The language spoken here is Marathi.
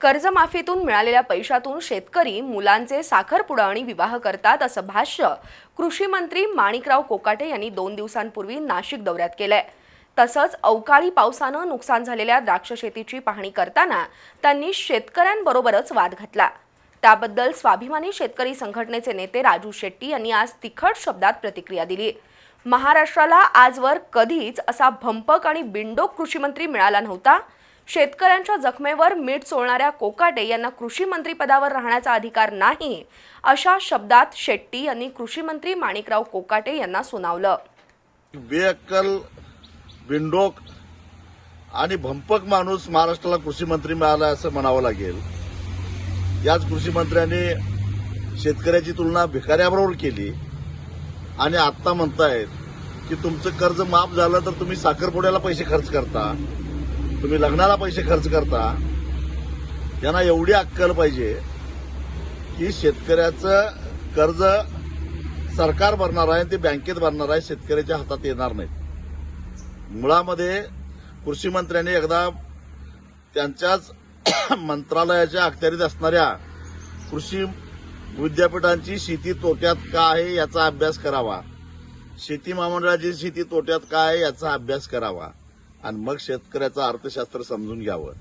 कर्जमाफीतून मिळालेल्या पैशातून शेतकरी मुलांचे साखरपुडा आणि विवाह करतात असं भाष्य कृषी मंत्री माणिकराव कोकाटे यांनी दोन दिवसांपूर्वी नाशिक दौऱ्यात केलंय. तसंच अवकाळी पावसानं नुकसान झालेल्या द्राक्ष शेतीची पाहणी करताना त्यांनी शेतकऱ्यांबरोबरच वाद घातला. त्याबद्दल स्वाभिमानी शेतकरी संघटनेचे नेते राजू शेट्टी यांनी आज तिखट शब्दात प्रतिक्रिया दिली. महाराष्ट्राला आजवर कधीच असा भंपक आणि बिंडोक कृषीमंत्री मिळाला नव्हता. शेतकऱ्यांच्या जखमेवर मीठ चोळणाऱ्या कोकाटे यांना कृषी मंत्रीपदावर राहण्याचा अधिकार नाही अशा शब्दात शेट्टी यांनी कृषी मंत्री माणिकराव कोकाटे यांना सुनावलं. बेअक्कल बिंडोक आणि भंपक माणूस महाराष्ट्राला कृषी मंत्री मिळाला असं म्हणावं लागेल. याच कृषी मंत्र्यांनी शेतकऱ्याची तुलना भिकाऱ्याबरोबर केली आणि आता म्हणतायत की तुमचं कर्ज माफ झालं तर तुम्ही साखरपुड्याला पैसे खर्च करता. तुम्ही लग्नाला पैसे खर्च करता त्यांना एवढी अक्कल पाहिजे की शेतकऱ्याचं कर्ज सरकार भरणार आहे आणि ते बँकेत भरणार आहे शेतकऱ्याच्या हातात येणार नाहीत. मुळामध्ये कृषी मंत्र्यांनी एकदा त्यांच्याच मंत्रालयाच्या अखत्यारीत असणाऱ्या कृषी विद्यापीठांची शेती तोट्यात का आहे याचा अभ्यास करावा. शेती महामंडळाची शेती तोट्यात का आहे याचा अभ्यास करावा. आणि मग शेतकऱ्याचं अर्थशास्त्र समजून घ्यावं.